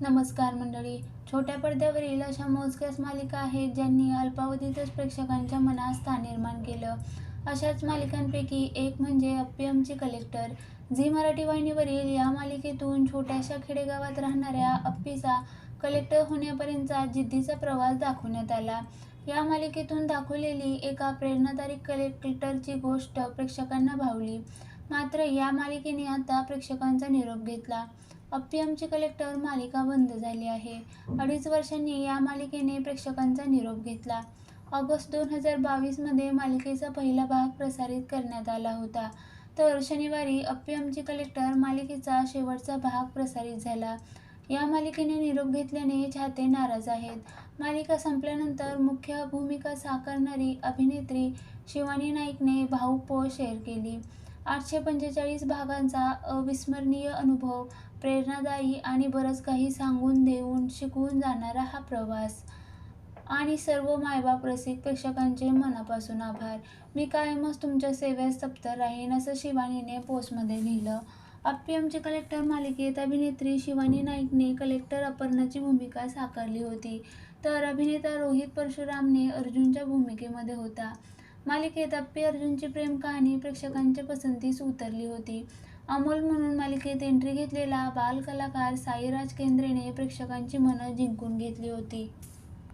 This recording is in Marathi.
नमस्कार मंडळी. छोट्या पडद्यावरील अशा मोजक्याच मालिका आहेत ज्यांनी अल्पावधीतच प्रेक्षकांच्या मनात स्थान निर्माण केलं. अशाच मालिकांपैकी एक म्हणजे अप्पयमची कलेक्टर झी मराठी वाहिनीवरील या मालिकेतून छोट्याशा खेडेगावात राहणाऱ्या अप्पीचा कलेक्टर होण्यापर्यंतचा जिद्दीचा प्रवास दाखवण्यात आला. या मालिकेतून दाखवलेली एका प्रेरणादायी कलेक्टरची गोष्ट प्रेक्षकांना भावली. मात्र या मालिकेने आता प्रेक्षकांचा निरोप घेतला. अप्पी आमची कलेक्टर मालिका बंद झाली आहे. अडीच वर्षांनी या मालिकेने प्रेक्षकांचा निरोप घेतला. ऑगस्ट दोन हजार बावीसमध्ये मालिकेचा पहिला भाग प्रसारित करण्यात आला होता. तर शनिवारी अप्पी आमची कलेक्टर मालिकेचा शेवटचा भाग प्रसारित झाला. या मालिकेने निरोप घेतल्याने चाहते नाराज आहेत. मालिका संपल्यानंतर मुख्य भूमिका साकारणारी अभिनेत्री शिवानी नाईकने भाऊक पोस्ट शेअर केली. आठशे पंचेचाळीस भागांचा अविस्मरणीय अनुभव प्रेरणादायी आणि बरंच काही सांगून देऊन शिकवून जाणारा हा प्रवास. आणि सर्व मायबाप रसिक प्रेक्षकांचे मनापासून आभार. मी कायमच तुमच्या सेवेत सप्त राहीन असं शिवानीने पोस्टमध्ये लिहिलं. अप्पी कलेक्टर मालिकेत अभिनेत्री शिवानी नाईकने कलेक्टर अपर्णाची भूमिका साकारली होती. तर अभिनेता रोहित परशुरामने अर्जुनच्या भूमिकेमध्ये होता. मालिकेत अप्पी अर्जुनची प्रेम कहाणी प्रेक्षकांच्या पसंतीस उतरली होती. अमोल म्हणून मालिकेत एंट्री घेतलेला बालकलाकार साईराज केंद्रेने प्रेक्षकांची मनं जिंकून घेतली होती.